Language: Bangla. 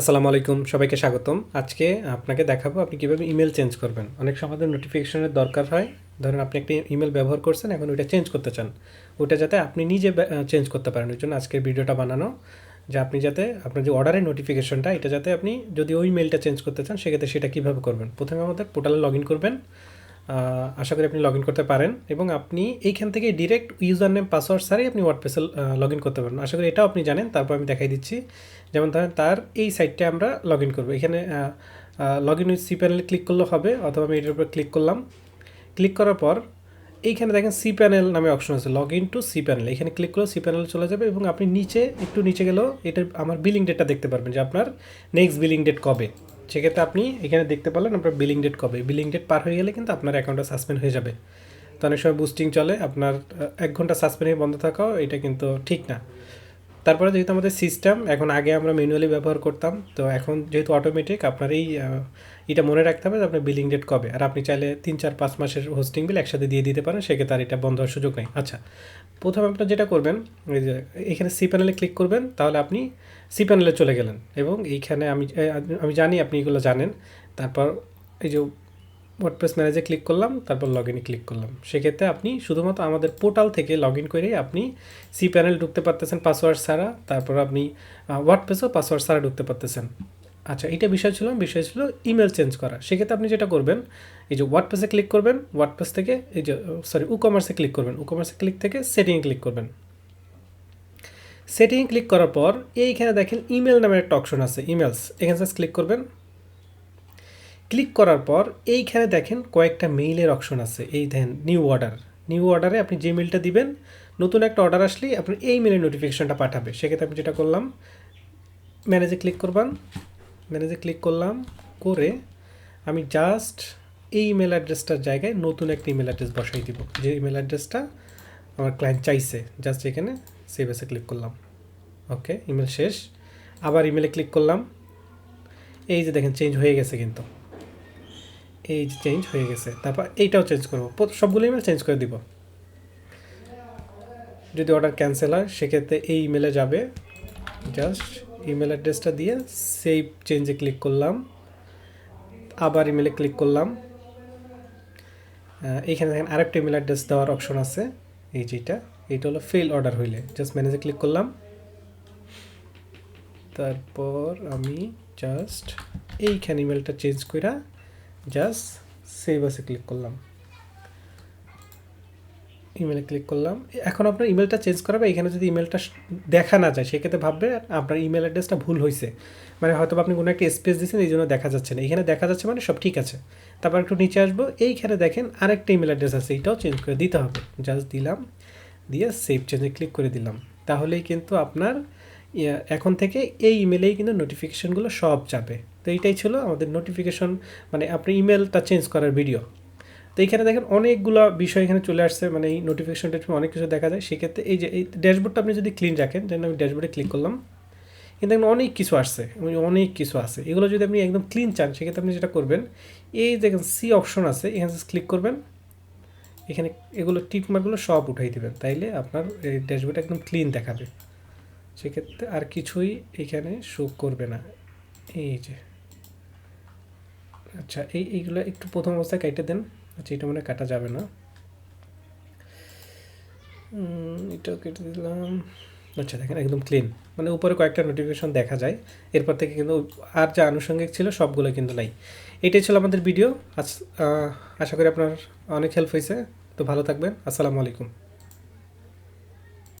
আসসালামু আলাইকুম, সবাইকে স্বাগতম। আজকে আপনাকে দেখাবো আপনি কীভাবে ইমেল চেঞ্জ করবেন। অনেক সময় নোটিফিকেশনের দরকার হয়, ধরেন আপনি একটি ইমেল ব্যবহার করছেন, এখন ওইটা চেঞ্জ করতে চান। ওটা যাতে আপনি নিজে চেঞ্জ করতে পারেন। ওই জন্য আজকের ভিডিওটা বানানো, যে আপনি যাতে আপনার যে অর্ডারের নোটিফিকেশনটা এটা যাতে আপনি যদি ওই মেলটা চেঞ্জ করতে চান, সেক্ষেত্রে সেটা কীভাবে করবেন? প্রথমে আমাদের পোর্টালে লগ ইন করবেন। আশা করি আপনি লগ ইন করতে পারেন এবং আপনি এইখান থেকে ডিরেক্ট ইউজার নেম পাসওয়ার্ড ছাড়াই আপনি ওয়ার্ডপ্রেসে লগ ইন করতে পারেন আশা করি এটাও আপনি জানেন, তারপর আমি দেখাই দিচ্ছি। যেমন ধরেন তার এই সাইটটা আমরা লগ ইন করব। এখানে লগ ইন উইথ সি প্যানেলে ক্লিক করলে হবে, অথবা আমি এটার উপর ক্লিক করলাম। ক্লিক করার পর এইখানে দেখেন সি প্যানেল নামে অপশন আছে log in to C panel এখানে ক্লিক করলে সি প্যানেল চলে যাবে এবং আপনি নিচে, একটু নিচে গেলেও এটা আমার বিলিং ডেটটা দেখতে পারবেন যে আপনার নেক্সট বিলিং ডেট কবে। সেক্ষেত্রে আপনি এখানে দেখতে পারলেন আপনার বিলিং ডেট কবে? বিলিং ডেট পার হয়ে গেলে কিন্তু আপনার অ্যাকাউন্টটা সাসপেন্ড হয়ে যাবে। তো অনেক সময় বুস্টিং চলে, আপনার এক ঘণ্টা সাসপেন্ড হয়ে বন্ধ থাকাও এটা কিন্তু ঠিক না। তারপরে যেহেতু আমাদের সিস্টেম এখন আগে আমরা ম্যানুয়ালি ব্যবহার করতাম, তো এখন যেহেতু অটোমেটিক আপনার এই এটা মনে রাখতে হবে যে আপনার বিলিং ডেট কবে। আর আপনি চাইলে তিন, চার, পাঁচ মাসের হোস্টিং বিল একসাথে দিয়ে দিতে পারেন, সেক্ষেত্রে আর এটা বন্ধ হওয়ার সুযোগ নেই। আচ্ছা প্রথমে আপনার যেটা করবেন, এই যে এখানে সি প্যানেলে ক্লিক করবেন, তাহলে আপনি সি প্যানেলে চলে গেলেন। এবং এইখানে আমি আমি জানি আপনি এগুলো জানেন। তারপর এই যে ওয়ার্ডপ্রেস ম্যানেজে ক্লিক করলাম, তারপর লগ ইনে ক্লিক করলাম। সেক্ষেত্রে আপনি শুধুমাত্র আমাদের পোর্টাল থেকে লগ ইন করেই আপনি সি প্যানেল ঢুকতে পারতেছেন পাসওয়ার্ড ছাড়া, তারপর আপনি ওয়ার্ডপ্রেসও পাসওয়ার্ড ছাড়া ঢুকতে পারতেছেন। আচ্ছা এটা বিষয় ছিল বিষয় ছিল ইমেল চেঞ্জ করা। সেক্ষেত্রে আপনি যেটা করবেন, এই যে ওয়ার্ডপ্রেসে ক্লিক করবেন ওয়ার্ডপ্রেস থেকে এই যে সরি উ কমার্সে ক্লিক করবেন। উ কমার্সে ক্লিক থেকে সেটিংয়ে ক্লিক করবেন। সেটিংয়ে ক্লিক করার পর, এইখানে দেখেন ইমেল নামের একটা অপশন আছে ইমেলস এখানে ক্লিক করবেন। ক্লিক করার পর এইখানে দেখেন কয়েকটা মেইলের অপশন আছে। এই দেখেন নিউ অর্ডার নিউ অর্ডারে আপনি যে মেলটা দিবেন, নতুন একটা অর্ডার আসলেই আপনি এই মেলের নোটিফিকেশনটা পাঠাবে। সেক্ষেত্রে আমি যেটা করলাম ম্যানেজে ক্লিক করবান। ম্যানেজে ক্লিক করলাম, করে আমি জাস্ট এই ইমেল অ্যাড্রেসটার জায়গায় নতুন একটা ইমেল অ্যাড্রেস বসাই দিব। যে ইমেল অ্যাড্রেসটা আমার ক্লায়েন্ট চাইছে জাস্ট এখানে সেভ এসে ক্লিক করলাম। ওকে ইমেল শেষ। আবার ইমেলে ক্লিক করলাম। এই যে দেখেন চেঞ্জ হয়ে গেছে কিন্তু। এই চেঞ্জ হয়ে গেছে, তারপর এইটাও চেঞ্জ করব। সবগুলো ইমেল চেঞ্জ করে দিব। যদি অর্ডার ক্যান্সেল হয়, সেক্ষেত্রে এই ইমেলে যাবে। জাস্ট ইমেল অ্যাড্রেসটা দিয়ে সেভ চেঞ্জে ক্লিক করলাম। আবার ইমেলে ক্লিক করলাম। এইখানে দেখেন আরেকটা ইমেল অ্যাড্রেস দেওয়ার অপশন আছে। এই যেটা এইটা হলো ফেল অর্ডার হইলে। জাস্ট ম্যানেজে ক্লিক করলাম। তারপর আমি জাস্ট এইখানে ইমেলটা চেঞ্জ কইরা জাস্ট সেভ আসে ক্লিক করলাম। ইমেলে ক্লিক করলাম। এখন আপনার ইমেলটা চেঞ্জ করাবে এখানে যদি ইমেলটা দেখা না যায়, সেক্ষেত্রে ভাববে আপনার ইমেল অ্যাড্রেসটা ভুল হয়েছে মানে হয়তো আপনি কোনো একটা স্পেস দিয়েছেন এই জন্য দেখা যাচ্ছে না। এখানে দেখা যাচ্ছে মানে সব ঠিক আছে। তারপর একটু নিচে আসব। এইখানে দেখেন আরেকটা ইমেল অ্যাড্রেস আছে এইটাও চেঞ্জ করে দিতে হবে। জাস্ট দিলাম, দিয়ে সেভ চেঞ্জে ক্লিক করে দিলাম। তাহলেই কিন্তু আপনার এখন থেকে এই ইমেলেই কিন্তু নোটিফিকেশনগুলো সব যাবে। তো এইটাই ছিল আমাদের নোটিফিকেশন মানে আপনি ইমেলটা চেঞ্জ করার ভিডিও তো এইখানে দেখেন অনেকগুলো বিষয় এখানে চলে আসছে মানে এই নোটিফিকেশন অনেক কিছু দেখা যায়। সেক্ষেত্রে এই যে এই ড্যাশবোর্ডটা আপনি যদি ক্লিন রাখেন যেন আমি ড্যাশবোর্ডে ক্লিক করলাম। কিন্তু দেখেন অনেক কিছু আসছে অনেক কিছু আছে। এগুলো যদি আপনি একদম ক্লিন চান, সেক্ষেত্রে আপনি যেটা করবেন, এই দেখেন সি অপশন আছে, এখানে ক্লিক করবেন। এখানে এগুলো টিকমার্কগুলো সব উঠাই দিবেন, তাইলে আপনার এই ড্যাশবোর্ড একদম ক্লিন দেখাবে। সেক্ষেত্রে আর কিছুই এখানে শো করবে না। এই যে। আচ্ছা এই, এইগুলো একটু প্রথম অবস্থায় কেটে দেন। আচ্ছা এটা মনে কাটা যাবে না। এটাও কেটে দিলাম। আচ্ছা দেখেন একদম ক্লিন মানে উপরে কয়েকটা নোটিফিকেশন দেখা যায়। এরপর থেকে কিন্তু আর যা আনুষঙ্গিক ছিল, সবগুলো কিন্তু নাই। এটাই ছিল আমাদের ভিডিও আজ আশা করি আপনার অনেক হেল্প হয়েছে। তো ভালো থাকবেন। আসসালামু আলাইকুম।